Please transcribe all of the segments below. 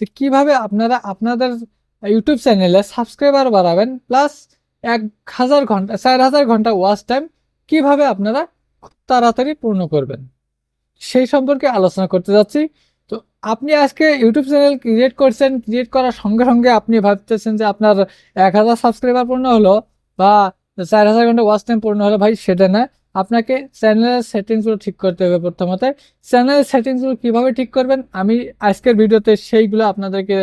যে কীভাবে আপনারা আপনাদের ইউটিউব চ্যানেলে সাবস্ক্রাইবার বাড়াবেন প্লাস এক হাজার ঘণ্টা, চার হাজার ঘণ্টা ওয়াচ টাইম কীভাবে আপনারা খুব তাড়াতাড়ি পূর্ণ করবেন। সেই সম্পর্কে আলোচনা করতে যাচ্ছি। তো আপনি আজকে ইউটিউব চ্যানেল ক্রিয়েট করছেন ক্রিয়েট করার সঙ্গে সঙ্গে আপনি ভাবতেছেন যে আপনার এক হাজার সাবস্ক্রাইবার পূর্ণ হলো বা চার হাজার ঘণ্টা ওয়াচ টাইম পূর্ণ হলো, ভাই সেটা না। আপনাকে চ্যানেলের সেটিংসগুলো ঠিক করতে হবে প্রথমত। চ্যানেলের সেটিংসগুলো কীভাবে ঠিক করবেন? আমি আজকের ভিডিওতে সেইগুলো আপনাদেরকে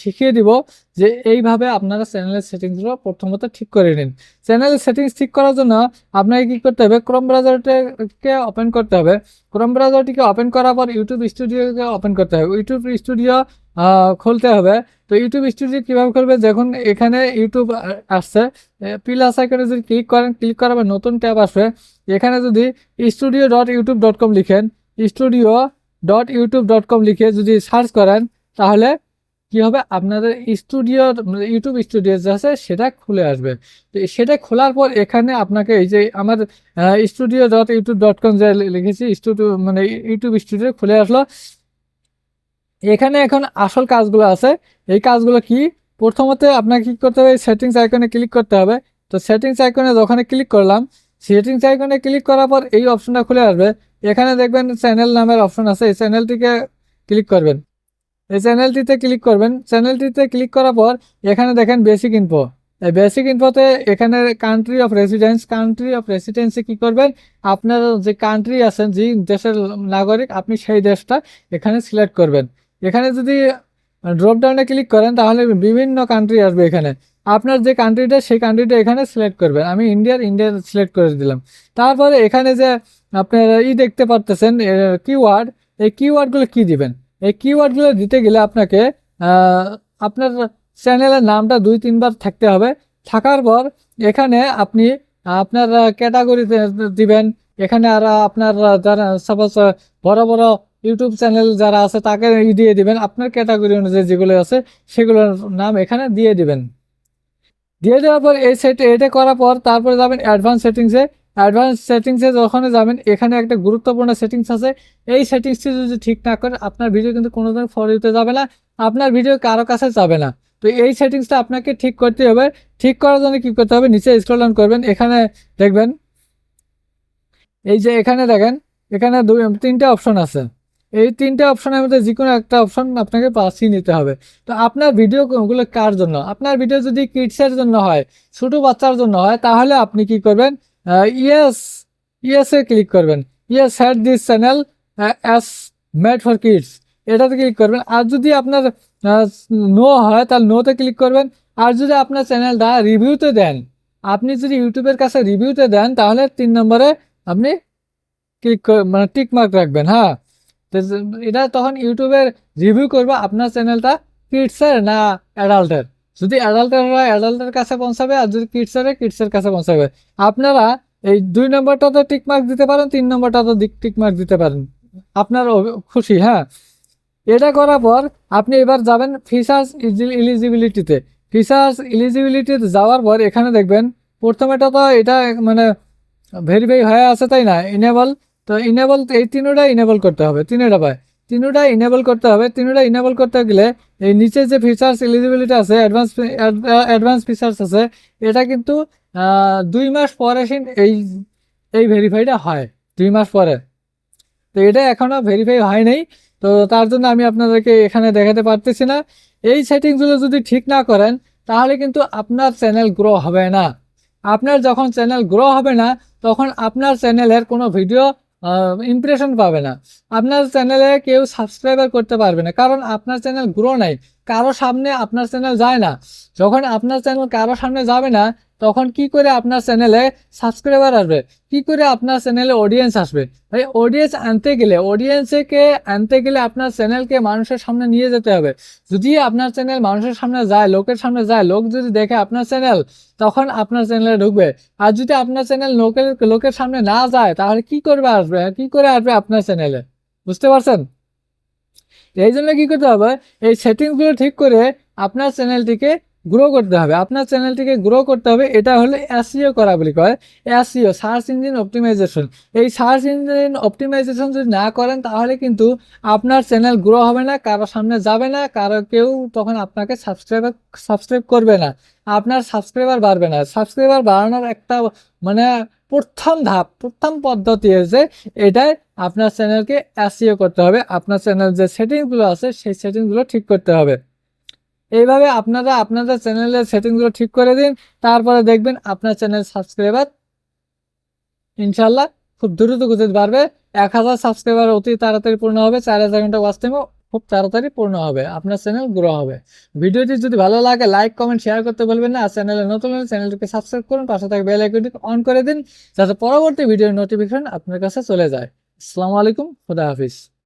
শিখিয়ে দিব যে এইভাবে আপনারা চ্যানেলের সেটিংসগুলো প্রথমত ঠিক করে নিন। চ্যানেলের সেটিংস ঠিক করার জন্য আপনাকে কী করতে হবে? ক্রোম ব্রাউজারটাকে ওপেন করতে হবে? ক্রোম ব্রাউজারটিকে ওপেন করার পর ইউটিউব স্টুডিওকে ওপেন করতে হবে। ইউটিউব স্টুডিও খুলতে হবে। তো ইউটিউব স্টুডিও কীভাবে খুলবে? যখন এখানে ইউটিউব আসছে। প্লাস আইকনে যদি ক্লিক করেন ক্লিক করার পর নতুন ট্যাব আসবে। এখানে যদি studio dot YouTube dot com লিখেন studio dot YouTube dot com লিখে যদি সার্চ করেন, তাহলে কি হবে? আপনাদের স্টুডিও ইউটিউব স্টুডিও যে আছে, সেটা খুলে আসবে। তো সেটা খোলার পর এখানে আপনাকে এই যে আমার studio dot YouTube dot com যে লিখেছি স্টুডিও মানে ইউটিউব স্টুডিও খুলে আসলো। এখানে এখন আসল কাজগুলো আছে। এই কাজগুলো কি? প্রথমত আপনাকে কি করতে হবে? সেটিংস আইকনে ক্লিক করতে হবে। তো সেটিংস আইকনে যখন ক্লিক করলাম সেটিংস আইকনে ক্লিক করার পর এই অপশনটা খুলে আসবে। এখানে দেখবেন চ্যানেল নামের অপশন আছে। এই চ্যানেলটিকে ক্লিক করবেন। এই চ্যানেলটিতে ক্লিক করবেন। চ্যানেলটিতে ক্লিক করার পর এখানে দেখেন বেসিক ইনফো এই বেসিক ইনফোতে এখানে country of residence country of রেসিডেন্সে কি করবেন? আপনার যে কান্ট্রি আছেন, যে দেশের নাগরিক, আপনি সেই দেশটা এখানে সিলেক্ট করবেন। এখানে যদি ড্রপডাউনে ক্লিক করেন, তাহলে বিভিন্ন কান্ট্রি আসবে এখানে। আপনার যে কান্ট্রিটা সেই কান্ট্রিটা এখানে সিলেক্ট করবেন। আমি ইন্ডিয়ার ইন্ডিয়ার সিলেক্ট করে দিলাম। তারপরে এখানে যে আপনার ই দেখতে পারতেছেন কিওয়ার্ড এই কিওয়ার্ডগুলো কি দিবেন? এই কিওয়ার্ডগুলো দিতে গেলে আপনাকে আপনার চ্যানেলের নামটা দুই, তিনবার থাকতে হবে। থাকার পর এখানে আপনি, আপনার ক্যাটাগরিতে দিবেন। এখানে আর আপনার যারা সাপোজ বড় বড় ইউটিউব চ্যানেল যারা আছে, তাকে দিয়ে দিবেন। আপনার ক্যাটাগরি অনুযায়ী যেগুলো আছে, সেগুলোর নাম এখানে দিয়ে দিবেন। দিয়ে দেওয়ার পর এই সেট এটা করার পর তারপরে যাবেন অ্যাডভান্স সেটিংসে অ্যাডভান্স সেটিংসে যখন যাবেন, এখানে একটা গুরুত্বপূর্ণ সেটিংস আছে। এই সেটিংসটি যদি ঠিক না করেন আপনার ভিডিও কিন্তু কোনো কোনোদিন ফরিতে যাবে না, আপনার ভিডিও কারও কাছে যাবে না। তো এই সেটিংসটা আপনাকে ঠিক করতে হবে। ঠিক করার জন্য কী করতে হবে? নিচে স্ক্রল ডাউন করবেন, এখানে দেখবেন, এই যে এখানে দেখেন, এখানে দুই, তিনটে অপশন আছে। এই তিনটে অপশনের মধ্যে যে কোনো একটা অপশন আপনাকে বাছিয়ে নিতে হবে। তো আপনার ভিডিওগুলো কার জন্য? আপনার ভিডিও যদি কিডসের জন্য হয়, ছোটো বাচ্চার জন্য হয়, তাহলে আপনি কি করবেন? ইয়েস ইয়েসে ক্লিক করবেন। Yes had this channel as made for kids এটাতে ক্লিক করবেন। আর যদি আপনার নো হয়, তাহলে নোতে ক্লিক করবেন। আর যদি আপনার চ্যানেলটা রিভিউতে দেন, আপনি যদি ইউটিউবের কাছে রিভিউতে দেন, তাহলে তিন নম্বরে আপনি ক্লিক মানে টিক মার্ক রাখবেন হ্যাঁ। তো এটা তখন ইউটিউবের রিভিউ করবে আপনার চ্যানেলটা কিডসের না অ্যাডাল্টের যদি অ্যাডাল্টের হয় অ্যাডাল্টের কাছে পৌঁছাবে আর যদি কিডসের কিডসের কাছে পৌঁছাবে। আপনারা এই দুই নম্বরটাতে টিক মার্ক দিতে পারেন, তিন নম্বরটাতে টিক মার্ক দিতে পারেন। আপনার খুশি হ্যাঁ? এটা করার পর আপনি এবার যাবেন ফিচার্স ইলিজিবিলিটিতে ফিচার্স ইলিজিবিলিটিতে যাওয়ার পর এখানে দেখবেন প্রথমেটা তো এটা মানে ভেরিফাই হয়ে আছে, তাই না? ইনেবল তো ইনেবল এই তিনোটা ইনেবল করতে হবে, তিনোটা পায়। তিনোটা ইনেবল করতে হবে। তিনোটা ইনেবল করতে গেলে এই নিচে যে ফিচার্স এলিজিবিলিটি আছে অ্যাডভান্স অ্যাডভান্স ফিচার্স আছে, এটা কিন্তু দুই মাস পরে সিন এই এই ভেরিফাইটা হয়, দুই মাস পরে। তো এটা এখনও ভেরিফাই হয় নাই। তো তার জন্য আমি আপনাদেরকে এখানে দেখাতে পারতেছি না। এই সেটিংসগুলো যদি ঠিক না করেন, তাহলে কিন্তু আপনার চ্যানেল গ্রো হবে না। আপনার যখন চ্যানেল গ্রো হবে না, তখন আপনার চ্যানেলের কোনো ভিডিও ইমপ্রেশন পাবে না। আপনার চ্যানেলে কেউ সাবস্ক্রাইবার করতে পারবে না, কারণ আপনার চ্যানেল গ্রো নাই, কারও সামনে আপনার চ্যানেল যায় না। যখন আপনার চ্যানেল কারও সামনে যাবে না তখন কি করে আপনার চ্যানেলে সাবস্ক্রাইবার আসবে? কি করে আপনার চ্যানেলে অডিয়েন্স আসবে? ভাই অডিয়েন্স আনতে গেলে অডিয়েন্সকে আনতে গেলে আপনার চ্যানেলকে মানুষের সামনে নিয়ে যেতে হবে। যদি আপনার চ্যানেল মানুষের সামনে যায়, লোকের সামনে যায়, লোক যদি দেখে আপনার চ্যানেল তখন আপনার চ্যানেলে ঢুকবে। আর যদি আপনার চ্যানেল লোকের লোকের সামনে না যায়, তাহলে কি করবে আসবে? কি করে আসবে আপনার চ্যানেলে বুঝতে পারছেন? এই জন্য কি করতে হবে? এই সেটিংসগুলো ঠিক করে আপনার চ্যানেলটিকে গ্রো করতে হবে। আপনার চ্যানেলটিকে গ্রো করতে হবে। এটা হলো এসইও করা বলি কয়। এসইও সার্চ ইঞ্জিন অপটিমাইজেশন এই সার্চ ইঞ্জিন অপটিমাইজেশন যদি না করেন, তাহলে কিন্তু আপনার চ্যানেল গ্রো হবে না, কারও সামনে যাবে না, কারও কেউ তখন আপনাকে সাবস্ক্রাইবার সাবস্ক্রাইব করবে না। আপনার সাবস্ক্রাইবার বাড়বে না। সাবস্ক্রাইবার বাড়ানোর একটা মানে প্রথম ধাপ, প্রথম পদ্ধতি হচ্ছে এটাই আপনার চ্যানেলকে এসইও করতে হবে। আপনার চ্যানেল যে সেটিংসগুলো আছে, সেই সেটিংসগুলো ঠিক করতে হবে। এইভাবে আপনারা আপনাদের চ্যানেলের সেটিংসগুলো ঠিক করে দিন, তারপরে দেখবেন আপনার চ্যানেল সাবস্ক্রাইবার ইনশাল্লাহ খুব দ্রুত গতিতে বাড়বে। এক হাজার সাবস্ক্রাইবার অতি তাড়াতাড়ি পূর্ণ হবে, চার হাজার ঘণ্টা ওয়াচ টাইমও খুব তাড়াতাড়ি পূর্ণ হবে, আপনার চ্যানেল গ্রো হবে। ভিডিওটি যদি ভালো লাগে লাইক কমেন্ট শেয়ার করতে বলবেন না। আর চ্যানেলে নতুন হলে চ্যানেলটিকে সাবস্ক্রাইব করুন, পাশে থাকা বেল আইকনটি অন করে দিন, যাতে পরবর্তী ভিডিওর নোটিফিকেশন আপনার কাছে চলে যায়। আসসালামু আলাইকুম, খুদা হাফিজ।